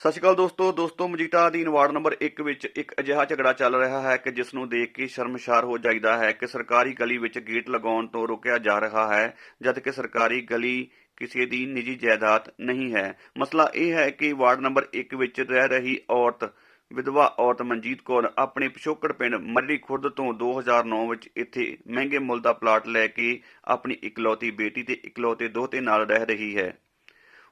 ਸਤਿ ਸ਼੍ਰੀ ਅਕਾਲ ਦੋਸਤੋ ਦੋਸਤੋ ਮਜੀਠਾ ਅਧੀਨ ਵਾਰਡ ਨੰਬਰ 1 ਵਿੱਚ ਇੱਕ ਅਜਿਹਾ ਝਗੜਾ ਚੱਲ ਰਿਹਾ ਹੈ ਕਿ ਜਿਸ ਨੂੰ ਦੇਖ ਕੇ ਸ਼ਰਮਸ਼ਾਰ ਹੋ ਜਾਈਦਾ ਹੈ ਕਿ ਸਰਕਾਰੀ ਗਲੀ ਵਿੱਚ ਗੇਟ ਲਗਾਉਣ ਤੋਂ ਰੋਕਿਆ ਜਾ ਰਿਹਾ ਹੈ, ਜਦ ਕਿ ਸਰਕਾਰੀ ਗਲੀ ਕਿਸੇ ਦੀ ਨਿੱਜੀ ਜਾਇਦਾਦ ਨਹੀਂ ਹੈ। ਮਸਲਾ ਇਹ ਹੈ ਕਿ ਵਾਰਡ ਨੰਬਰ 1 ਵਿੱਚ ਰਹਿ ਰਹੀ ਔਰਤ, ਵਿਧਵਾ ਔਰਤ ਮਨਜੀਤ ਕੌਰ ਆਪਣੇ ਪਿਛੋਕੜ ਪਿੰਡ ਮਰਰੀ ਖੁਰਦ ਤੋਂ 2009 ਵਿੱਚ ਇੱਥੇ ਮਹਿੰਗੇ ਮੁੱਲ ਦਾ ਪਲਾਟ ਲੈ ਕੇ ਆਪਣੀ ਇਕਲੌਤੀ ਬੇਟੀ ਤੇ ਇਕਲੌਤੇ ਦੋਹਤੇ ਨਾਲ ਰਹਿ ਰਹੀ ਹੈ।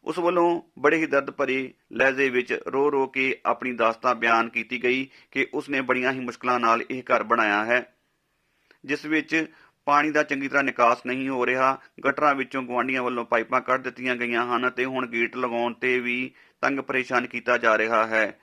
ਉਸ ਵੱਲੋਂ ਬੜੇ ਹੀ ਦਰਦ ਭਰੇ ਲਹਿਜੇ ਵਿੱਚ ਰੋ ਰੋ ਕੇ ਆਪਣੀ ਦਾਸਤਾਨ ਬਿਆਨ ਕੀਤੀ ਗਈ ਕਿ ਉਸ ਨੇ ਬੜੀਆਂ ਹੀ ਮੁਸ਼ਕਲਾਂ ਨਾਲ ਇਹ ਘਰ ਬਣਾਇਆ ਹੈ, ਜਿਸ ਵਿੱਚ ਪਾਣੀ ਦਾ ਚੰਗੀ ਤਰ੍ਹਾਂ ਨਿਕਾਸ ਨਹੀਂ ਹੋ ਰਿਹਾ, ਗਟਰਾਂ ਵਿੱਚੋਂ ਗੁਆਂਢੀਆਂ ਵੱਲੋਂ ਪਾਈਪਾਂ ਕੱਢ ਦਿੱਤੀਆਂ ਗਈਆਂ ਹਨ ਤੇ ਹੁਣ ਗੇਟ ਲਗਾਉਣ ਤੇ ਵੀ ਤੰਗ ਪਰੇਸ਼ਾਨ ਕੀਤਾ ਜਾ ਰਿਹਾ ਹੈ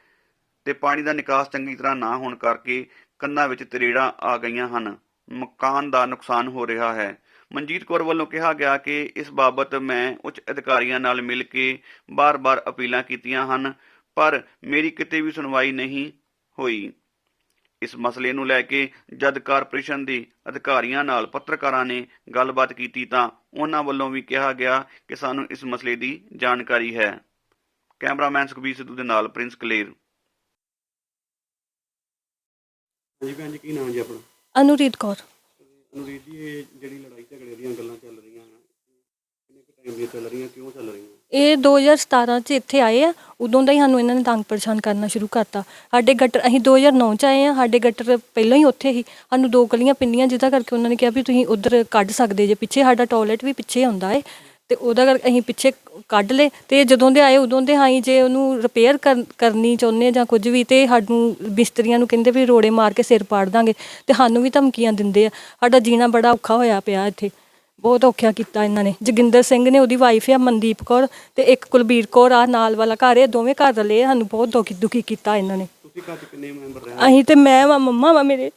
ਤੇ ਪਾਣੀ ਦਾ ਨਿਕਾਸ ਚੰਗੀ ਤਰ੍ਹਾਂ ਨਾ ਹੋਣ ਕਰਕੇ ਕੰਨਾਂ ਵਿੱਚ ਤਰੇੜਾਂ ਆ ਗਈਆਂ ਹਨ, ਮਕਾਨ ਦਾ ਨੁਕਸਾਨ ਹੋ ਰਿਹਾ ਹੈ। ਮਨਜੀਤ ਕੌਰ ਵੱਲੋਂ ਕਿਹਾ ਗਿਆ ਕਿ ਇਸ ਬਾਬਤ ਮੈਂ ਉੱਚ ਅਧਿਕਾਰੀਆਂ ਨਾਲ ਮਿਲ ਕੇ ਬਾਰ-ਬਾਰ ਅਪੀਲਾਂ ਕੀਤੀਆਂ ਹਨ ਪਰ ਮੇਰੀ ਕਿਤੇ ਵੀ ਸੁਣਵਾਈ ਨਹੀਂ ਹੋਈ। ਇਸ ਮਸਲੇ ਨੂੰ ਲੈ ਕੇ ਜਦ ਕਾਰਪੋਰੇਸ਼ਨ ਦੇ ਅਧਿਕਾਰੀਆਂ ਨਾਲ ਪੱਤਰਕਾਰਾਂ ਨੇ ਗੱਲਬਾਤ ਕੀਤੀ ਤਾਂ ਉਹਨਾਂ ਵੱਲੋਂ ਵੀ ਕਿਹਾ ਗਿਆ ਕਿ ਸਾਨੂੰ ਇਸ ਮਸਲੇ ਦੀ ਜਾਣਕਾਰੀ ਹੈ। ਕੈਮਰਾਮੈਨ ਸੁਖਬੀਰ ਸਿੱਧੂ ਦੇ ਨਾਲ ਪ੍ਰਿੰਸ ਕਲੇਰ। ਹਾਂਜੀ ਭੈਣ ਜੀ ਕੀ ਨਾਮ ਜੀ ਆਪਣਾ? ਅਨੁਰੀਤ ਕੌਰ। ਅਨੁਰੀਤ ਜੀ ਇਹ ਜਿਹੜੀ ਲੜਾਈ ਝਗੜੇ ਦੀਆਂ ਗੱਲਾਂ ਚੱਲ ਰਹੀਆਂ ਕਿੰਨੇ ਕੁ ਟਾਈਮ ਦੀਆਂ ਚੱਲ ਰਹੀਆਂ, ਕਿਉਂ ਚੱਲ ਰਹੀਆਂ? ਇਹ 2017 ਚ ਇੱਥੇ ਆਏ ਆ, ਉਦੋਂ ਦਾ ਹੀ ਸਾਨੂੰ ਇਹਨਾਂ ਨੇ ਤੰਗ ਪਰੇਸ਼ਾਨ ਕਰਨਾ ਸ਼ੁਰੂ ਕਰਤਾ। ਸਾਡੇ ਗਟਰ, ਅਸੀਂ 2009 ਚ ਆਏ ਆ, ਸਾਡੇ ਗਟਰ ਪਹਿਲਾਂ ਹੀ ਉੱਥੇ ਹੀ ਸਾਨੂੰ ਦੋ ਗਲੀਆਂ ਪਿੰਡੀਆਂ ਜਿਹਦਾ ਕਰਕੇ ਉਹਨਾਂ ਨੇ ਕਿਹਾ ਵੀ ਤੁਸੀਂ ਉਧਰ ਕੱਢ ਸਕਦੇ ਜੇ, ਪਿੱਛੇ ਸਾਡਾ ਟਾਇਲਟ ਵੀ ਪਿੱਛੇ ਆਉਂਦਾ ਏ। ਤੇ ਉਹਦਾ ਕਰਕੇ ਅਸੀਂ ਪਿੱਛੇ ਕੱਢ ਲਏ। ਤੇ ਜਦੋਂ ਦੇ ਆਏ, ਉਦੋਂ ਦੇ ਹਾਂ ਜੇ ਉਹਨੂੰ ਰਿਪੇਅਰ ਕਰਨੀ ਚਾਹੁੰਦੇ ਜਾਂ ਕੁਝ ਵੀ, ਤੇ ਸਾਨੂੰ ਮਿਸਤਰੀਆਂ ਨੂੰ ਕਹਿੰਦੇ ਵੀ ਰੋੜੇ ਮਾਰ ਕੇ ਸਿਰ ਪਾੜ ਦਾਂਗੇ। ਤੇ ਸਾਨੂੰ ਵੀ ਧਮਕੀਆਂ ਦਿੰਦੇ ਆ। ਸਾਡਾ ਜੀਣਾ ਬੜਾ ਔਖਾ ਹੋਇਆ ਪਿਆ ਇੱਥੇ। ਬਹੁਤ ਔਖਿਆ ਕੀਤਾ ਇਹਨਾਂ ਨੇ। ਜੋਗਿੰਦਰ ਸਿੰਘ ਨੇ ਉਹਦੀ ਵਾਈਫ ਆ ਮਨਦੀਪ ਕੌਰ ਤੇ ਇੱਕ ਕੁਲਬੀਰ ਕੌਰ ਆ ਨਾਲ ਵਾਲਾ ਘਰ ਇਹ ਦੋਵੇਂ ਘਰ ਰਲੇ ਆ, ਸਾਨੂੰ ਬਹੁਤ ਦੁਖੀ ਦੁਖੀ ਕੀਤਾ ਇਹਨਾਂ ਨੇ। ਤੁਸੀਂ ਘਰ 'ਚ ਕਿੰਨੇ ਮੈਂਬਰ ਰਹਿ ਅਸੀਂ ਤੇ ਮੈਂ ਵਾ ਮੰਮਾ ਵਾ ਮੇਰੇ।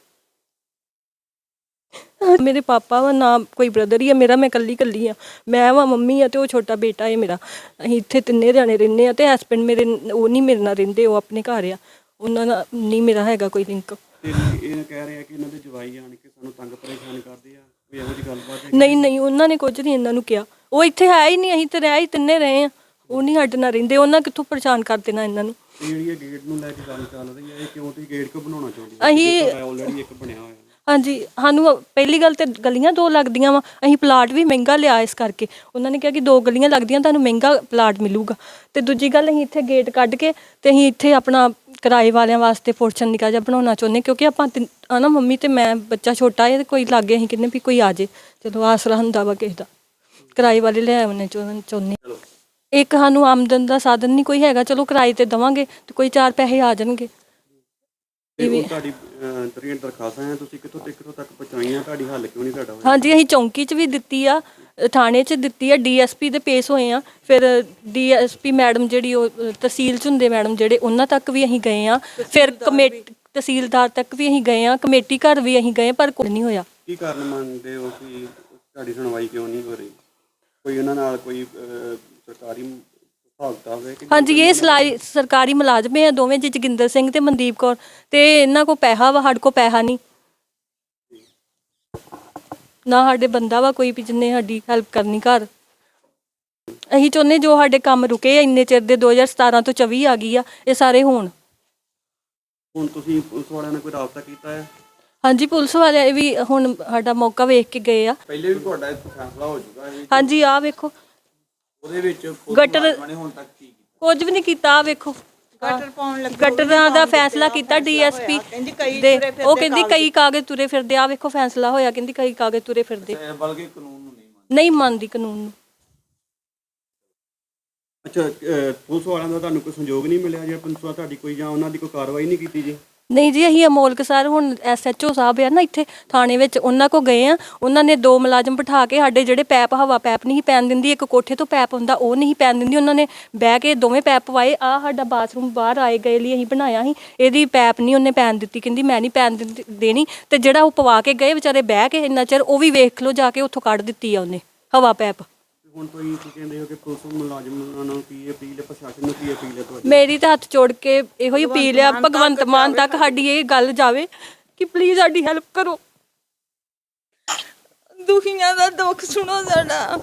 ਮੇਰੇ ਪਾਪਾ ਵਾ ਨਾ ਕੋਈ ਬ੍ਰਦਰ ਹੀ ਆ ਮੇਰਾ ਮੈਂ ਕੱਲੀ ਕੱਲੀ ਆ। ਮੈਂ ਵਾ ਮੰਮੀ ਆ ਤੇ ਉਹ ਛੋਟਾ ਬੇਟਾ ਹੈ ਮੇਰਾ। ਅਸੀਂ ਇੱਥੇ ਤਿੰਨੇ ਜਾਣੇ ਰਹਿੰਦੇ ਆ ਤੇ ਹਸਬੰਡ ਮੇਰੇ ਨ- ਉਹ ਨਹੀਂ ਮੇਰੇ ਨਾਲ ਰਹਿੰਦੇ ਉਹ ਆਪਣੇ ਘਰ ਆ। ਉਹਨਾਂ ਨਾਲ ਨਹੀਂ ਮੇਰਾ ਹੈਗਾ ਕੋਈ ਲਿੰਕ ਤੇ ਇਹ ਕਹਿ ਰਹੇ ਆ ਕਿ ਇਹਨਾਂ ਦੇ ਜਵਾਈ ਆਣ ਕੇ ਸਾਨੂੰ ਤੰਗ ਪਰੇਸ਼ਾਨ ਕਰਦੇ ਆ। ਕੋਈ ਇਹੋ ਜਿਹੀ ਗੱਲਬਾਤ ਹੈ ਨਹੀਂ ਨਹੀਂ ਉਹਨਾਂ ਨੇ ਕੁਝ ਨਹੀਂ ਇਹਨਾਂ ਨੂੰ ਕਿਹਾ। ਉਹ ਇੱਥੇ ਹੈ ਹੀ ਨਹੀਂ ਅਸੀਂ ਤੇ ਰਹਿ ਹੀ ਤਿੰਨੇ ਰਹੇ ਆ ਉਹ ਨਹੀਂ ਸਾਡੇ ਨਾਲ ਰਹਿੰਦੇ ਉਹਨਾਂ ਕਿੱਥੋਂ ਪਰੇਸ਼ਾਨ ਕਰ ਦੇਣਾ ਇਹਨਾਂ ਨੂੰ? ਤੇ ਜਿਹੜੀ ਇਹ ਗੇਟ ਨੂੰ ਲੈ ਕੇ ਗੱਲ ਚੱਲ ਰਹੀ ਹੈ ਇਹ ਕਿਉਂ ਤੁਸੀਂ ਗੇਟ ਕਿਉਂ ਬਣਾਉਣਾ ਚਾਹੁੰਦੇ ਅਸੀਂ ਆਲਰੇਡੀ ਇੱਕ ਬਣਿਆ ਹੋਇਆ। ਹਾਂਜੀ ਸਾਨੂੰ ਪਹਿਲੀ ਗੱਲ ਤੇ ਗਲੀਆਂ ਦੋ ਲੱਗਦੀਆਂ ਵਾ। ਅਸੀਂ ਪਲਾਟ ਵੀ ਮਹਿੰਗਾ ਲਿਆ ਇਸ ਕਰਕੇ। ਉਹਨਾਂ ਨੇ ਕਿਹਾ ਕਿ ਦੋ ਗਲੀਆਂ ਲੱਗਦੀਆਂ ਤੁਹਾਨੂੰ ਮਹਿੰਗਾ ਪਲਾਟ ਮਿਲੂਗਾ। ਤੇ ਦੂਜੀ ਗੱਲ ਅਸੀਂ ਇੱਥੇ ਗੇਟ ਕੱਢ ਕੇ ਤੇ ਅਸੀਂ ਇੱਥੇ ਆਪਣਾ ਕਿਰਾਏ ਵਾਲਿਆਂ ਵਾਸਤੇ ਪੋਰਸ਼ਨ ਨਿਕਾ ਜਿਹਾ ਬਣਾਉਣਾ ਚਾਹੁੰਦੇ ਕਿਉਂਕਿ ਆਪਾਂ ਤਿੰਨ- ਆ ਨਾ ਮੰਮੀ ਤੇ ਮੈਂ ਬੱਚਾ ਛੋਟਾ ਹੈ ਤੇ ਕੋਈ ਲਾਗੇ ਅਸੀਂ ਕਿੰਨੇ ਵੀ ਕੋਈ ਆ ਜੇ ਚਲੋ ਆਸਰਾ ਹੁੰਦਾ ਵਾ ਕਿਸੇ ਦਾ। ਕਿਰਾਏ ਵਾਲੇ ਲੈ ਆਉਣੇ ਚਾਹੁੰ- ਚਾਹੁੰਦੇ ਇੱਕ ਸਾਨੂੰ ਆਮਦਨ ਦਾ ਸਾਧਨ ਨਹੀਂ ਕੋਈ ਹੈਗਾ ਚਲੋ ਕਿਰਾਏ ਤੇ ਦਵਾਂਗੇ ਤੇ ਕੋਈ ਚਾਰ ਪੈਸੇ ਆ ਜਾਣਗੇ। ਤੇ ਹੁਣ ਤੁਹਾਡੀ ਅਹ, ਤੇਰੀਆਂ ਦਰਖਾਸਤਾਂ ਆ ਤੁਸੀਂ ਕਿੱਥੋਂ ਤੱਕ ਕਿੱਥੋਂ ਤੱਕ ਪਹੁੰਚਾਈਆਂ? ਤੁਹਾਡੀ ਹੱਲ ਕਿਉਂ ਨਹੀਂ ਤੁਹਾਡਾ ਹੋਇਆ? ਹਾਂਜੀ ਅਸੀਂ ਚੌਂਕੀ 'ਚ ਵੀ ਦਿੱਤੀ ਆ। ਥਾਣੇ 'ਚ ਦਿੱਤੀ ਆ ਡੀਐਸਪੀ ਦੇ ਪੇਸ਼ ਹੋਏ ਆ। ਫਿਰ ਡੀਐਸਪੀ ਮੈਡਮ ਜਿਹੜੀ ਉਹ ਤਹਿਸੀਲ 'ਚ ਹੁੰਦੇ ਮੈਡਮ ਜਿਹੜੇ ਉਹਨਾਂ ਤੱਕ ਵੀ ਅਸੀਂ ਗਏ ਆ। ਫਿਰ ਕਮੇਟੀ ਤਹਿਸੀਲਦਾਰ ਤੱਕ ਵੀ ਅਸੀਂ ਗਏ ਆ ਕਮੇਟੀ ਘਰ ਵੀ ਅਸੀਂ ਗਏ ਪਰ ਕੁਝ ਨਹੀਂ ਹੋਇਆ। ਕੀ ਕਾਰਨ ਮੰਨਦੇ ਹੋ ਕਿ ਤੁਹਾਡੀ ਸੁਣਵਾਈ ਕਿਉਂ ਨਹੀਂ ਹੋ ਰਹੀ? ਕੋਈ ਉਹਨਾਂ ਨਾਲ ਕੋਈ ਸਰਕਾਰੀ ਹਾਂਜੀ ਇਹ ਸਲਾਈ ਸਰਕਾਰੀ ਮੁਲਾਜ਼ਮ ਆ ਦੋਵੇਂ ਜੀ ਜੋਗਿੰਦਰ ਸਿੰਘ ਤੇ ਮਨਦੀਪ ਕੌਰ। ਤੇ ਇਹਨਾਂ ਕੋ ਪੈਸਾ ਵਾ ਸਾਡੇ ਕੋ ਪੈਸਾ ਨਹੀਂ। ਨਾ ਸਾਡੇ ਬੰਦਾ ਵਾ ਕੋਈ ਵੀ ਜਿੰਨੇ ਸਾਡੀ ਹੈਲਪ ਕਰਨੀ ਘਰ। ਅਸੀਂ ਚਾਹੁੰਦੇ ਜੋ ਸਾਡੇ ਕੰਮ ਰੁਕੇ ਆ ਇੰਨੇ ਚਿਰ ਦੇ 2017 ਤੋਂ 24 ਆ ਗਈ ਆ ਇਹ ਸਾਰੇ ਹੋਣ। ਹੁਣ ਤੁਸੀਂ ਪੁਲਿਸ ਵਾਲਿਆਂ ਨਾਲ ਕੋਈ ਰਾਬਤਾ ਕੀਤਾ ਹੈ? ਹਾਂਜੀ ਪੁਲਿਸ ਵਾਲੇ ਵੀ ਹੁਣ ਸਾਡਾ ਮੌਕਾ ਵੇਖ ਕੇ ਗਏ ਆ। ਪਹਿਲੇ ਵੀ ਤੁਹਾਡਾ ਇੱਕ ਫੈਸਲਾ ਹੋ ਚੁੱਕਾ ਹੈ ਹਾਂਜੀ ਆ ਵੇਖੋ। ਉਹਦੇ ਵਿੱਚ ਗਟਰ ਨੇ ਹੁਣ ਤੱਕ ਕੀ ਕੀਤਾ? ਕੁਝ ਵੀ ਨਹੀਂ ਕੀਤਾ ਆ ਵੇਖੋ। ਗਟਰ ਪਾਉਣ ਲੱਗੇ ਗਟਰਾਂ ਦਾ ਫੈਸਲਾ ਕੀਤਾ ਡੀਐਸਪੀ ਦੇ ਉਹ ਕਹਿੰਦੀ ਕਈ ਕਾਗਜ਼ ਤੁਰੇ ਫਿਰਦੇ ਆ ਵੇਖੋ ਫੈਸਲਾ ਹੋਇਆ ਕਹਿੰਦੀ ਕਈ ਕਾਗਜ਼ ਤੁਰੇ ਫਿਰਦੇ। ਬਲਕਿ ਕਾਨੂੰਨ ਨੂੰ ਨਹੀਂ ਨਹੀਂ ਮੰਨਦੀ ਕਾਨੂੰਨ ਨੂੰ। ਅੱਛਾ ਪੁਲਿਸ ਵਾਲਿਆਂ ਦਾ ਤੁਹਾਨੂੰ ਕੋਈ ਸੰਯੋਗ ਨਹੀਂ ਮਿਲਿਆ ਜਾਂ ਪੁਲਿਸ ਵਾਲਾ ਤੁਹਾਡੀ ਕੋਈ ਜਾਂ ਉਹਨਾਂ ਦੀ ਕੋਈ ਕਾਰਵਾਈ ਨਹੀਂ ਕੀਤੀ ਜੀ? ਨਹੀਂ ਜੀ, ਅਸੀਂ ਅਮੋਲਕ ਸਰ ਹੁਣ ਐਸਐਚਓ ਸਾਹਿਬ ਆ ਨਾ ਇੱਥੇ ਥਾਣੇ ਵਿੱਚ, ਉਹਨਾਂ ਕੋ ਗਏ ਆ। ਉਹਨਾਂ ਨੇ ਦੋ ਮੁਲਾਜ਼ਮ ਬਿਠਾ ਕੇ ਸਾਡੇ ਜਿਹੜੇ ਪੈਪ, ਹਵਾ ਪੈਪ ਨਹੀਂ ਪੈਣ ਦਿੰਦੀ, ਇੱਕ ਕੋਠੇ ਤੋਂ ਪੈਪ ਹੁੰਦਾ, ਉਹ ਨਹੀਂ ਪੈਣ ਦਿੰਦੀ। ਉਹਨਾਂ ਨੇ ਬਹਿ ਕੇ ਦੋਵੇਂ ਪੈਪ ਪਵਾਏ। ਆ ਸਾਡਾ ਬਾਥਰੂਮ ਬਾਹਰ ਆਏ ਗਏ ਲਈ ਅਸੀਂ ਬਣਾਇਆ ਸੀ। ਇਹਦੀ ਪੈਪ ਨਹੀਂ ਉਹਨੇ ਪੈਣ ਦਿੱਤੀ। ਕਹਿੰਦੀ, ਮੈਂ ਨਹੀਂ ਪੈਣ ਦਿੰਦੀ- ਦੇਣੀ। ਤੇ ਜਿਹੜਾ ਉਹ ਪਵਾ ਕੇ ਗਏ, ਵਿਚਾਰੇ ਬਹਿ ਕੇ ਇੰਨਾ ਚਿਰ, ਉਹ ਵੀ ਵੇਖ ਲਓ, ਜਾ ਕੇ ਉੱਥੋਂ ਕੱਢ ਦਿੱਤੀ ਆ ਉਹਨੇ, ਹਵਾ ਪੈਪ। ਹੁਣ ਤੁਸੀਂ ਕੀ ਕਹਿੰਦੇ ਹੋ ਕਿ ਪੁਲਿਸ ਮੁਲਾਜ਼ਮਾਂ ਨੂੰ ਕੀ ਅਪੀਲ ਹੈ ਪ੍ਰਸ਼ਾਸਨ ਨੂੰ ਕੀ ਅਪੀਲ ਹੈ ਤੁਹਾਡੀ? ਮੇਰੀ ਤਾਂ ਹੱਥ ਜੋੜ ਕੇ ਇਹੋ ਹੀ ਅਪੀਲ ਆ ਭਗਵੰਤ ਮਾਨ ਤੱਕ ਸਾਡੀ ਇਹ ਗੱਲ ਜਾਵੇ ਕਿ ਪਲੀਜ਼ ਸਾਡੀ ਹੈਲਪ ਕਰੋ। ਦੁਖੀਆਂ ਦਾ ਦੁੱਖ ਸੁਣੋ ਸਾਡਾ।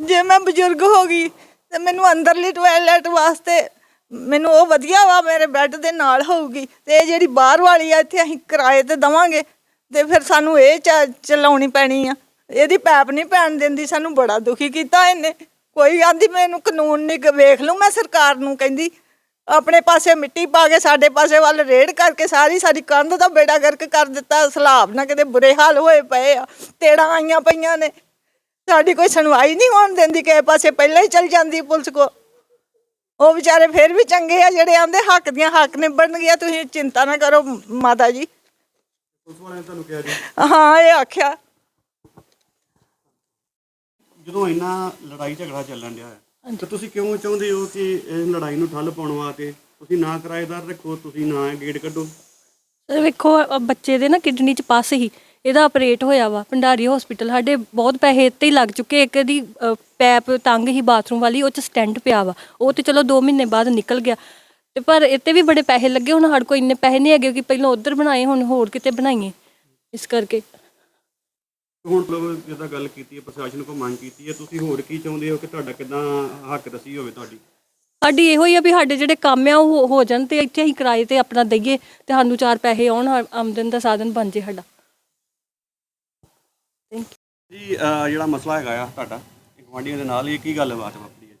ਜੇ ਮੈਂ ਬਜ਼ੁਰਗ ਹੋ ਗਈ ਤੇ ਮੈਨੂੰ ਅੰਦਰਲੀ ਟਾਇਲਟ ਵਾਸਤੇ ਮੈਨੂੰ ਉਹ ਵਧੀਆ ਵਾ ਮੇਰੇ ਬੈੱਡ ਦੇ ਨਾਲ ਹੋਊਗੀ ਤੇ ਇਹ ਜਿਹੜੀ ਬਾਹਰ ਵਾਲੀ ਆ ਇੱਥੇ ਅਸੀਂ ਕਿਰਾਏ ਤੇ ਦਵਾਂਗੇ ਤੇ ਫਿਰ ਸਾਨੂੰ ਇਹ ਚ- ਚਲਾਉਣੀ ਪੈਣੀ ਆ। ਇਹਦੀ ਪੈਪ ਨਹੀਂ ਪੈਣ ਦਿੰਦੀ ਸਾਨੂੰ ਬੜਾ ਦੁਖੀ ਕੀਤਾ ਇਹਨੇ। ਕੋਈ ਆਂਦੀ ਮੈਨੂੰ ਕਾਨੂੰਨ ਨਹੀਂ ਵੇਖ ਲੂ ਮੈਂ ਸਰਕਾਰ ਨੂੰ ਕਹਿੰਦੀ ਆਪਣੇ ਪਾਸੇ ਮਿੱਟੀ ਪਾ ਕੇ ਸਾਡੇ ਪਾਸੇ ਵੱਲ ਰੇਡ ਕਰਕੇ ਸਾਰੀ ਸਾਰੀ ਕੰਧ ਦਾ ਬੇੜਾ ਗਰਕ ਕਰ ਦਿੱਤਾ ਸਲਾਬ ਨਾਲ ਕਿਤੇ ਬੁਰੇ ਹਾਲ ਹੋਏ ਪਏ ਆ ਤੇੜਾਂ ਆਈਆਂ ਪਈਆਂ ਨੇ। ਸਾਡੀ ਕੋਈ ਸੁਣਵਾਈ ਨਹੀਂ ਹੋਣ ਦਿੰਦੀ ਕਿਸੇ ਪਾਸੇ ਪਹਿਲਾਂ ਹੀ ਚਲ ਜਾਂਦੀ ਪੁਲਿਸ ਕੋ। ਉਹ ਵਿਚਾਰੇ ਫਿਰ ਵੀ ਚੰਗੇ ਆ ਜਿਹੜੇ ਆਂਦੇ ਹੱਕ ਦੀਆਂ ਹੱਕ ਨਿਭਣ ਗਿਆ ਤੁਸੀਂ ਚਿੰਤਾ ਨਾ ਕਰੋ ਮਾਤਾ ਜੀ। ਉਸ ਵਾਲਿਆਂ ਨੇ ਤੁਹਾਨੂੰ ਕਿਹਾ ਜੀ? ਹਾਂ ਇਹ ਆਖਿਆ। ਜਦੋਂ ਇੰਨਾ ਲੜਾਈ ਝਗੜਾ ਚੱਲਣ ਡਿਆ ਹੈ ਤਾਂ ਤੁਸੀਂ ਕਿਉਂ ਚਾਹੁੰਦੇ ਹੋ ਕਿ ਇਹ ਲੜਾਈ ਨੂੰ ਠੱਲ ਪਾਉਣ ਵਾਸਤੇ ਤੁਸੀਂ ਨਾ ਕਿਰਾਏਦਾਰ ਰੱਖੋ ਤੁਸੀਂ ਨਾ ਗੇਟ ਕੱਢੋ? ਸਰ ਵੇਖੋ ਅ, ਬੱਚੇ ਦੇ ਨਾ ਕਿਡਨੀ ਚ ਪਸ ਹੀ ਇਹਦਾ ਆਪਰੇਟ ਹੋਇਆ ਵਾ ਭੰਡਾਰੀ ਹਸਪੀਟਲ ਸਾਡੇ ਬਹੁਤ ਪੈਸੇ ਇੱਥੇ ਹੀ ਲੱਗ ਚੁੱਕੇ ਇੱਕ ਦੀ ਪੈਪ ਤੰਗ ਹੀ ਬਾਥਰੂਮ ਵਾਲੀ ਉਹ ਚ ਸਟੈਂਟ ਪਿਆ ਵਾ ਉਹ ਤੇ ਚਲੋ 2 ਮਹੀਨੇ ਬਾਅਦ ਨਿਕਲ ਗਿਆ ਤੇ ਪਰ ਇੱਥੇ ਵੀ ਬੜੇ ਪੈਸੇ ਲੱਗੇ ਹੁਣ ਸਾਡੇ ਕੋਲ ਇੰਨੇ ਪੈਸੇ ਨਹੀਂ ਹੈਗੇ ਕਿ ਪਹਿਲਾਂ ਉਧਰ ਬਣਾਏ ਹੁਣ ਹੋਰ ਕਿਤੇ ਬਣਾਈਏ ਇਸ ਕਰਕੇ। ਹੁਣ ਮਤਲਬ ਜਿੱਦਾਂ ਗੱਲ ਕੀਤੀ ਹੈ ਪ੍ਰਸ਼ਾਸਨ ਕੋ ਮੰਗ ਕੀਤੀ ਹੈ ਤੁਸੀਂ ਹੋਰ ਕੀ ਚਾਹੁੰਦੇ ਹੋ ਕਿ ਤੁਹਾਡਾ ਕਿਦਾਂ ਹੱਕ ਦਸੀ ਹੋਵੇ ਤੁਹਾਡੀ? ਸਾਡੀ ਇਹੋ ਹੀ ਆ ਵੀ ਸਾਡੇ ਜਿਹੜੇ ਕੰਮ ਆ ਉਹ ਹੋ- ਹੋ ਜਾਣ ਤੇ ਇੱਥੇ ਅਸੀਂ ਕਿਰਾਏ ਤੇ ਆਪਣਾ ਦਈਏ ਤੇ ਸਾਨੂੰ ਚਾਰ ਪੈਸੇ ਆਉਣ ਆਮਦਨ ਦਾ ਸਾਧਨ ਬਣ ਜੇ ਸਾਡਾ। ਥੈਂਕ ਯੂ ਜੀ ਅਹ ਜਿਹੜਾ ਮਸਲਾ ਹੈਗਾ ਆ ਤੁਹਾਡਾ ਇੱਕ ਗੁਆਂਢੀਆਂ ਦੇ ਨਾਲ ਇਹ ਕੀ ਗੱਲ ਬਾਤ ਵਾਪਰੀ ਹੈ?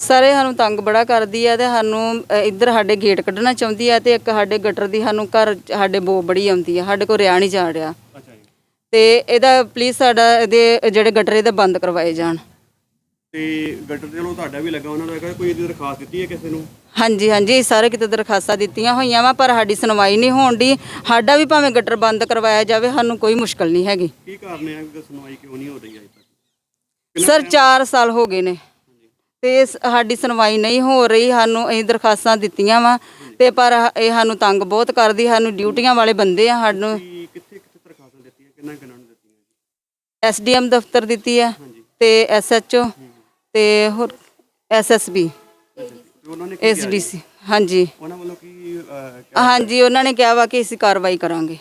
ਸਾਰੇ ਸਾਨੂੰ ਤੰਗ ਬੜਾ ਕਰਦੀ ਆ ਤੇ ਸਾਨੂੰ ਅ, ਇੱਧਰ ਸਾਡੇ ਗੇਟ ਕੱਢਣਾ ਚਾਹੁੰਦੀ ਆ ਤੇ ਇੱਕ ਸਾਡੇ ਗਟਰ ਦੀ ਸਾਨੂੰ ਘਰ ਸਾਡੇ ਬੋ ਬੜੀ ਆਉਂਦੀ ਆ ਸਾਡੇ ਕੋਲ ਰਿਆ ਨਹੀਂ ਜਾ ਰਿਹਾ। ਤੇ ਇਹਦਾ ਪਲੀਜ਼ ਸਾਡਾ ਇਹਦੇ ਜਿਹੜੇ ਗਟਰ ਇਹਦੇ ਬੰਦ ਕਰਵਾਏ ਜਾਣ। ਤੇ ਗਟਰ ਦੇ ਵੱਲੋਂ ਤੁਹਾਡਾ ਵੀ ਲੱਗਾ ਉਹਨਾਂ ਦਾ ਹੈਗਾ ਕੋਈ ਇਹਦੀ ਦਰਖਾਸਤ ਦਿੱਤੀ ਹੈ ਕਿਸੇ ਨੂੰ? ਹਾਂਜੀ ਹਾਂਜੀ ਸਾਰੇ ਕਿਤੇ ਦਰਖਾਸਤਾਂ ਦਿੱਤੀਆਂ ਹੋਈਆਂ ਵਾ ਪਰ ਸਾਡੀ ਸੁਣਵਾਈ ਨਹੀਂ ਹੋਣ ਦੀ ਸਾਡਾ ਵੀ ਭਾਵੇਂ ਗਟਰ ਬੰਦ ਕਰਵਾਇਆ ਜਾਵੇ ਸਾਨੂੰ ਕੋਈ ਮੁਸ਼ਕਲ ਨਹੀਂ ਹੈਗੀ। ਕੀ ਕਾਰਨ ਹੈ ਕਿ ਸੁਣਵਾਈ ਕਿਉਂ ਨਹੀਂ ਹੋ ਰਹੀ ਅਜੇ ਤੱਕ? ਸਰ 4 ਸਾਲ ਹੋ ਗਏ ਨੇ। ਤੇ ਸ- ਸਾਡੀ ਸੁਣਵਾਈ ਨਹੀਂ ਹੋ ਰਹੀ ਸਾਨੂੰ ਅਸੀਂ ਦਰਖਾਸਤਾਂ ਦਿੱਤੀਆਂ ਵਾ। ਤੇ ਪਰ ਇਹ ਸਾਨੂੰ ਤੰਗ ਬਹੁਤ ਕਰਦੀ ਸਾਨੂੰ ਡਿਊਟੀਆਂ ਵਾਲੇ ਬੰਦੇ ਆ ਸਾਨੂੰ ਕੀ ਕਿੱਥੇ ਕਿੰਨਾ ਕਿੰਨਾ ਨੂੰ ਦਿੱਤੀਆਂ ਜੀ? ਐਸਡੀਐਮ ਦਫ਼ਤਰ ਦਿੱਤੀ ਆ ਤੇ ਐਸਐਚਓ ਤੇ ਹੋਰ ਐਸਐਸਬੀ। ਤੇ ਉਹਨਾਂ ਨੇ ਕੀ ਕਿਹਾ ਜੀ? ਐਸਡੀਸੀ ਹਾਂਜੀ। ਉਹਨਾਂ ਵੱਲੋਂ ਕੀ ਅਹ, ਕਿਹਾ? ਹਾਂਜੀ ਉਹਨਾਂ ਨੇ ਕਿਹਾ ਵਾ ਕਿ ਅਸੀਂ ਕਾਰਵਾਈ ਕਰਾਂਗੇ।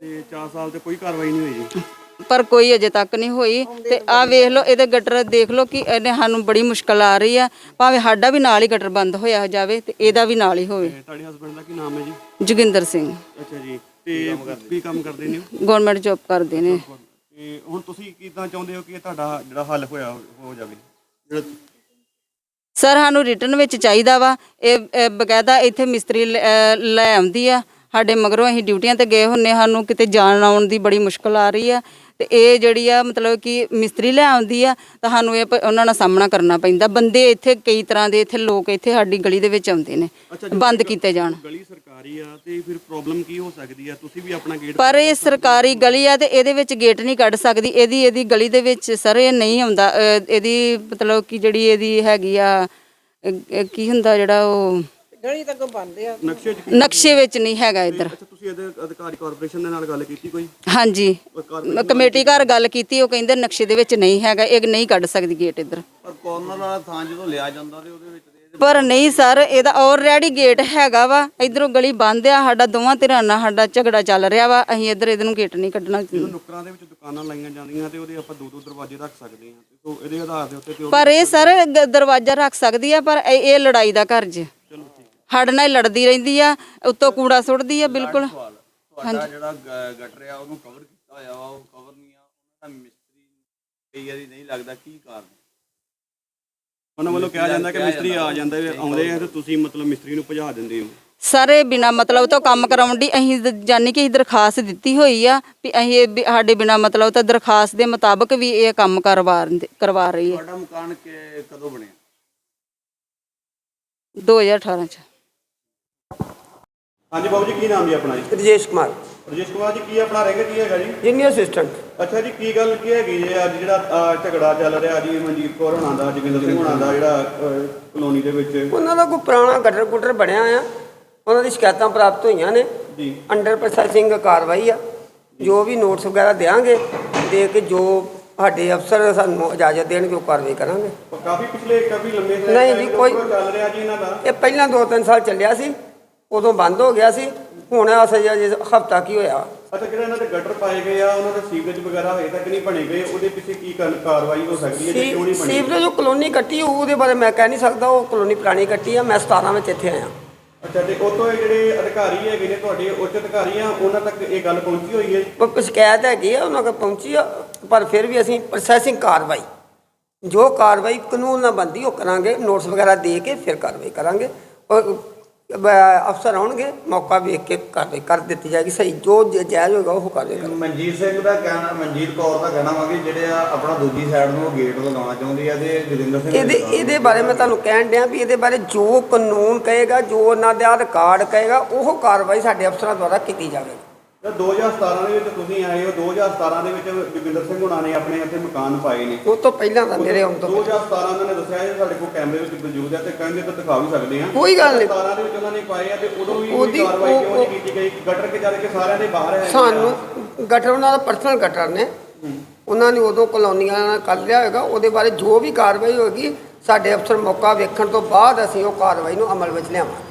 ਤੇ 4 ਸਾਲ ਤੇ ਕੋਈ ਕਾਰਵਾਈ ਨਹੀਂ ਹੋਈ ਜੀ? ਪਰ ਕੋਈ ਅਜੇ ਤੱਕ ਨਹੀਂ ਹੋਈ। ਤੇ ਆ ਵੇਖ ਲਓ ਇਹਦੇ ਗਟਰ ਦੇਖ ਲਓ ਕਿ ਇਹਨੇ ਸਾਨੂੰ ਬੜੀ ਮੁਸ਼ਕਲ ਆ ਰਹੀ ਆ। ਭਾਵੇਂ ਸਾਡਾ ਵੀ ਨਾਲ ਹੀ ਗਟਰ ਬੰਦ ਹੋਇਆ ਜਾਵੇ ਤੇ ਇਹਦਾ ਵੀ ਨਾਲ ਹੀ ਹੋਵੇ। ਤੇ ਤੁਹਾਡੇ ਹਸਬੰਡ ਦਾ ਕੀ ਨਾਮ ਹੈ ਜੀ? ਜੋਗਿੰਦਰ ਸਿੰਘ। ਅੱਛਾ ਜੀ। ਤੇ ਕੀ ਕੰਮ ਕਰਦੇ ਨੇ? ਉਹ? ਗਵਰਨਮੈਂਟ ਜੌਬ ਕਰਦੇ ਨੇ। ਤੇ ਹੁਣ ਤੁਸੀਂ ਕਿਦਾਂ ਚਾਹੁੰਦੇ ਹੋ ਕਿ ਇਹ ਤੁਹਾਡਾ ਜਿਹੜਾ ਹੱਲ ਹੋਇਆ ਹੋ ਜਾਵੇ? ਜਿਹੜਾ ਸਰ ਸਾਨੂੰ ਰਿਟਰਨ ਵਿੱਚ ਚਾਹੀਦਾ ਵਾ। ਇਹ ਇਹ ਬਕਾਇਦਾ ਇੱਥੇ ਮਿਸਤਰੀ ਲੈ ਅਹ ਲੈ ਆਉਂਦੀ ਆ। ਸਾਡੇ ਮਗਰੋਂ ਅਸੀਂ ਡਿਊਟੀਆਂ ਤੇ ਗਏ ਹੁੰਨੇ ਸਾਨੂੰ ਕਿਤੇ ਜਾਣ ਆਉਣ ਦੀ ਬੜੀ ਮੁਸ਼ਕਲ ਆ ਰਹੀ ਆ। ਤੇ ਇਹ ਜਿਹੜੀ ਆ ਮਤਲਬ ਕਿ ਮਿਸਤਰੀ ਲੈ ਆਉਂਦੀ ਆ ਤਾਂ ਸਾਨੂੰ ਇਹ ਪ- ਉਹਨਾਂ ਨਾਲ ਸਾਹਮਣਾ ਕਰਨਾ ਪੈਂਦਾ। ਬੰਦੇ ਇੱਥੇ ਕਈ ਤਰ੍ਹਾਂ ਦੇ ਇੱਥੇ ਲੋਕ ਇੱਥੇ ਸਾਡੀ ਗਲੀ ਦੇ ਵਿੱਚ ਆਉਂਦੇ ਨੇ ਬੰਦ ਕੀਤੇ ਜਾਣ। ਗਲੀ ਸਰਕਾਰੀ ਆ ਤੇ ਫਿਰ ਪ੍ਰੋਬਲਮ ਕੀ ਹੋ ਸਕਦੀ ਆ? ਤੁਸੀਂ ਵੀ ਆਪਣਾ ਗੇਟ ਪਰ ਇਹ ਸਰਕਾਰੀ ਗਲੀ ਆ ਤੇ ਇਹਦੇ ਵਿੱਚ ਗੇਟ ਨਹੀਂ ਕੱਢ ਸਕਦੀ। ਇਹਦੀ ਇਹਦੀ ਗਲੀ ਦੇ ਵਿੱਚ ਸਰ ਇਹ ਨਹੀਂ ਆਉਂਦਾ। ਅਹ ਇਹਦੀ ਮਤਲਬ ਕਿ ਜਿਹੜੀ ਇਹਦੀ ਹੈਗੀ ਆ ਅਹ ਅਹ ਕੀ ਹੁੰਦਾ ਜਿਹੜਾ ਉਹ ਨਕਸ਼ੇ 'ਚ ਕੀ- ਨਕਸ਼ੇ ਵਿੱਚ ਨਹੀਂ ਹੈਗਾ ਇੱਧਰ। ਅੱਛਾ ਤੁਸੀਂ ਇਹਦੇ ਅਧਿਕਾਰੀ ਕਾਰਪੋਰੇਸ਼ਨ ਦੇ ਨਾਲ ਗੱਲ ਕੀਤੀ ਕੋਈ? ਹਾਂਜੀ। ਮ- ਕਮੇਟੀ ਘਰ ਗੱਲ ਕੀਤੀ ਉਹ ਕਹਿੰਦੇ ਨਕਸ਼ੇ ਦੇ ਵਿੱਚ ਨਹੀਂ ਹੈਗਾ ਇਹ ਨਹੀਂ ਕੱਢ ਸਕਦੀ ਗੇਟ ਇੱਧਰ। ਪਰ ਕਾਰਨਰ ਵਾਲਾ ਥਾਂ ਜਦੋਂ ਲਿਆ ਜਾਂਦਾ ਤੇ ਉਹਦੇ ਵਿੱਚ ਤੇ ਇਹਦੇ ਪਰ ਨਹੀਂ ਸਰ ਇਹਦਾ ਆਲਰੇਡੀ ਗੇਟ ਹੈਗਾ ਵਾ ਇਧਰੋਂ ਗਲੀ ਬੰਦ ਆ ਸਾਡਾ ਦੋਵਾਂ ਧਿਰਾਂ ਨਾਲ ਸਾਡਾ ਝਗੜਾ ਚੱਲ ਰਿਹਾ ਵਾ ਅਸੀਂ ਇੱਧਰ ਇਹਦੇ ਨੂੰ ਗੇਟ ਨਹੀਂ ਕੱਢਣਾ। ਨੁਕਰਾਂ ਦੇ ਵਿੱਚ ਦੁਕਾਨਾਂ ਲਾਈਆਂ ਜਾਂਦੀਆਂ ਤੇ ਉਹਦੇ ਆਪਾਂ ਦੋ ਦੋ ਦਰਵਾਜ਼ੇ ਰੱਖ ਸਕਦੇ ਹਾਂ ਤੇ ਸੋ ਇਹਦੇ ਆਧਾਰ ਦੇ ਉੱਤੇ ਤੇ ਉਹ- ਪਰ ਇਹ ਸਰ ਗ- ਦਰਵਾਜ਼ਾ ਰੱਖ ਸਕਦੀ ਆ ਪਰ ਇਹ ਇਹ ਲੜਾਈ ਦਾ ਘਰ ਜੇ। ਸਾਡੇ ਨਾਲ ਹੀ ਲੜਦੀ ਰਹਿੰਦੀ ਆ ਉੱਤੋਂ ਕੂੜਾ ਸੁੱਟਦੀ ਆ ਬਿਲਕੁਲ। ਤੁਹਾਡਾ ਜਿਹੜਾ ਗ- ਗਟਰ ਆ ਉਹਨੂੰ ਕਵਰ ਕੀਤਾ ਹੋਇਆ ਵਾ ਉਹ ਕਵਰ ਨਹੀਂ ਆ ਉਹਨਾਂ ਦਾ ਮਿਸਤਰੀ ਕਈ ਵਾਰੀ ਨਹੀਂ ਲੱਗਦਾ ਕੀ ਕਾਰਨ? ਉਹਨਾਂ ਵੱਲੋਂ ਕਿਹਾ ਜਾਂਦਾ ਕਿ ਮਿਸਤਰੀ ਆ ਜਾਂਦੇ ਆਉਂਦੇ ਆ ਤੇ ਤੁਸੀਂ ਮਤਲਬ ਮਿਸਤਰੀ ਨੂੰ ਭਜਾ ਦਿੰਦੇ ਹੋ। ਸਾਰੇ ਬਿਨਾ ਮਤਲਬ ਤੋਂ ਕੰਮ ਕਰਾਉਣ ਦੀ ਅਸੀਂ ਜਾਣੀ ਕਿ ਅਸੀਂ ਦਰਖਾਸਤ ਦਿੱਤੀ ਹੋਈ ਆ ਵੀ ਅਸੀਂ ਇਹ ਵੀ ਸਾਡੇ ਬਿਨਾ ਮਤਲਬ ਤੋਂ ਦਰਖਾਸਤ ਦੇ ਮੁਤਾਬਕ ਵੀ ਇਹ ਕੰਮ ਕਰਵਾ ਕਰਵਾ ਰਹੀ ਹੈ। ਤੁਹਾਡਾ ਮਕਾਨ ਕਿ ਕਦੋਂ ਬਣਿਆ? 2018 ਚ। ਹਾਂਜੀ ਬਾਬੂ ਜੀ ਕੀ ਨਾਮ ਜੀ ਆਪਣਾ ਜੀ? ਰਜੇਸ਼ ਕੁਮਾਰ। ਰਜੇਸ਼ ਕੁਮਾਰ ਜੀ ਕੀ ਆਪਣਾ ਰੈਂਕ ਕੀ ਹੈਗਾ ਜੀ? ਜੂਨੀਅਰ ਅਸਿਸਟੈਂਟ ਅੱਛਾ ਜੀ ਕੀ ਗੱਲ ਕੀ ਹੈਗੀ ਜੀ ਅੱਜ ਜਿਹੜਾ ਅਹ, ਝਗੜਾ ਚੱਲ ਰਿਹਾ ਜੀ ਮਨਜੀਤ ਕੌਰ ਹੋਣਾ ਦਾ ਜੋਗਿੰਦਰ ਸਿੰਘ ਹੋਣਾ ਦਾ ਜਿਹੜਾ ਅਹ, ਕਲੋਨੀ ਦੇ ਵਿੱਚ? ਉਹਨਾਂ ਦਾ ਕੋਈ ਪੁਰਾਣਾ ਗਟਰ ਗੁਟਰ ਬਣਿਆ ਆ ਉਹਨਾਂ ਦੀ ਸ਼ਿਕਾਇਤਾਂ ਪ੍ਰਾਪਤ ਹੋਈਆਂ ਨੇ। ਜੀ। ਅੰਡਰ ਪ੍ਰੋਸੈਸਿੰਗ ਕਾਰਵਾਈ ਆ। ਜੋ। ਵੀ ਨੋਟਸ ਵਗੈਰਾ ਦੇਾਂਗੇ ਦੇ ਕੇ ਜੋ ਸਾਡੇ ਅਫਸਰ ਸਾਨੂੰ ਇਜਾਜ਼ਤ ਦੇਣਗੇ ਉਹ ਕਾਰਵਾਈ ਕਰਾਂਗੇ। ਕਾਫੀ ਪਿਛਲੇ ਕਾਫੀ ਲੰਮੇ ਸਮੇਂ ਨਹੀਂ ਜੀ, ਤੋਂ ਕੋਈ- ਚੱਲ ਰਿਹਾ ਜੀ ਇਹਨਾਂ ਦਾ। ਇਹ ਪਹਿਲਾਂ 2-3 ਸਾਲ ਚੱਲਿਆ ਸੀ। ਉਦੋਂ ਬੰਦ ਹੋ ਗਿਆ ਸੀ ਹੁਣ ਅਸਲ ਜੇ ਹਫਤਾ ਕੀ ਹੋਇਆ? ਅੱਛਾ ਜਿਹੜਾ ਇਹਨਾਂ ਦੇ ਗਟਰ ਪਾਏ ਗਏ ਆ ਉਹਨਾਂ ਦੇ ਸੀਵਰੇਜ ਵਗੈਰਾ ਹਜੇ ਤੱਕ ਨਹੀਂ ਬਣੇ ਗਏ ਉਹਦੇ ਪਿੱਛੇ ਕੀ ਕਰ- ਕਾਰਵਾਈ ਹੋ ਸਕਦੀ ਹੈ ਜੇ ਕਿਉਂ ਨਹੀਂ ਬਣੀ? ਸੀਵਰੇਜ ਜੋ ਕਲੋਨੀ ਕੱਟੀ ਉਹਦੇ ਬਾਰੇ ਮੈਂ ਕਹਿ ਨਹੀਂ ਸਕਦਾ ਉਹ ਕਲੋਨੀ ਪੁਰਾਣੀ ਕੱਟੀ ਆ ਮੈਂ 17 ਵਿੱਚ ਇੱਥੇ ਆਇਆ। ਅੱਛਾ ਤੇ ਉਹ ਤੋਂ ਇਹ ਜਿਹੜੇ ਅਧਿਕਾਰੀ ਹੈਗੇ ਨੇ ਤੁਹਾਡੇ ਉੱਚ ਅਧਿਕਾਰੀ ਆ ਉਹਨਾਂ ਤੱਕ ਇਹ ਗੱਲ ਪਹੁੰਚੀ ਹੋਈ ਹੈ? ਪਰ ਸ਼ਿਕਾਇਤ ਹੈਗੀ ਆ ਉਹਨਾਂ ਕੋਲ ਪਹੁੰਚੀ ਆ ਪਰ ਫਿਰ ਵੀ ਅਸੀਂ ਪ੍ਰੋਸੈਸਿੰਗ ਕਾਰਵਾਈ। ਜੋ ਕਾਰਵਾਈ ਕਾਨੂੰਨ ਨਾਲ ਬੰਦੀ ਉਹ ਕਰਾਂਗੇ ਨੋਟਿਸ ਵਗੈਰਾ ਦੇ ਕੇ ਫਿਰ ਕਾਰਵਾਈ ਕਰਾਂਗੇ। ਔਰ ਅਫਸਰ ਆਉਣਗੇ ਮੌਕਾ ਵੇਖ ਕੇ ਕਾਰਵਾਈ ਕਰ ਦਿੱਤੀ ਜਾਏਗੀ ਸਹੀ ਜੋ ਜਾਇਜ਼ ਹੋਏਗਾ ਉਹ ਕਾਰਵਾਈ ਕਰਾਂਗੇ ਮਨਜੀਤ ਸਿੰਘ ਦਾ ਕਹਿਣਾ ਮਨਜੀਤ ਕੌਰ ਦਾ ਕਹਿਣਾ ਵਾ ਕਿ ਜਿਹੜੇ ਆ ਆਪਣਾ ਦੂਜੀ ਸਾਈਡ ਨੂੰ ਗੇਟ ਲਗਾਉਣਾ ਚਾਹੁੰਦੀ ਆ ਤੇ ਜੋਗਿੰਦਰ ਸਿੰਘ ਇਹਦੇ ਇਹਦੇ ਬਾਰੇ ਮੈਂ ਤੁਹਾਨੂੰ ਕਹਿਣ ਡਿਆ ਵੀ ਇਹਦੇ ਬਾਰੇ ਜੋ ਕਾਨੂੰਨ ਕਹੇਗਾ ਜੋ ਉਹਨਾਂ ਦਾ ਰਿਕਾਰਡ ਕਹੇਗਾ ਉਹ ਕਾਰਵਾਈ ਸਾਡੇ ਅਫਸਰਾਂ ਦੁਆਰਾ ਕੀਤੀ ਜਾਵੇਗੀ। ਤਾਂ 2017 ਦੇ ਵਿੱਚ ਤੁਸੀਂ ਆਏ ਹੋ 2017 ਦੇ ਵਿੱਚ ਜੋਗਿੰਦਰ ਸਿੰਘ ਹੁਣਾਂ ਨੇ ਆਪਣੇ ਇੱਥੇ ਮਕਾਨ ਪਾਏ ਨੇ। ਉਹ ਤੋਂ ਪਹਿਲਾਂ ਦਾ ਮੇਰੇ ਆਉਣ ਤੋਂ 2017 ਉਹਨਾਂ ਨੇ ਦੱਸਿਆ ਇਹ ਸਾਡੇ ਕੋਲ ਕੈਮਰੇ ਵਿੱਚ ਮੌਜੂਦ ਹੈ ਤੇ ਕਹਿੰਦੇ ਤਾਂ ਦਿਖਾ ਵੀ ਸਕਦੇ ਆ ਕੋਈ ਗੱਲ ਨਹੀਂ। 17 ਦੇ ਵਿੱਚ ਉਹਨਾਂ ਨੇ ਪਾਏ ਆ ਤੇ ਉਦੋਂ ਵੀ ਕੋਈ ਉਹਦੀ- ਕਾਰਵਾਈ ਕਿਉਂ ਨਹੀਂ ਕੀਤੀ ਗਈ? ਗਟਰ ਕੇ ਜਦ ਕੇ ਸਾਰਿਆਂ ਦੇ ਬਾਹਰ ਹੈ। ਸਾਨੂੰ ਗਟਰ ਉਹਨਾਂ ਦਾ ਪਰਸਨਲ ਗਟਰ ਨੇ। ਉਹਨਾਂ ਨੇ ਉਦੋਂ ਕਲੋਨੀਆਂ ਨਾਲ ਕਰ ਲਿਆ ਹੋਏਗਾ। ਉਹਦੇ ਬਾਰੇ ਜੋ ਵੀ ਕਾਰਵਾਈ ਹੋਏਗੀ ਸਾਡੇ ਅਫਸਰ ਮੌਕਾ ਵੇਖਣ ਤੋਂ ਬਾਅਦ ਅਸੀਂ ਉਹ ਕਾਰਵਾਈ ਨੂੰ ਅਮਲ ਵਿੱਚ ਲਿਆਵਾਂਗੇ।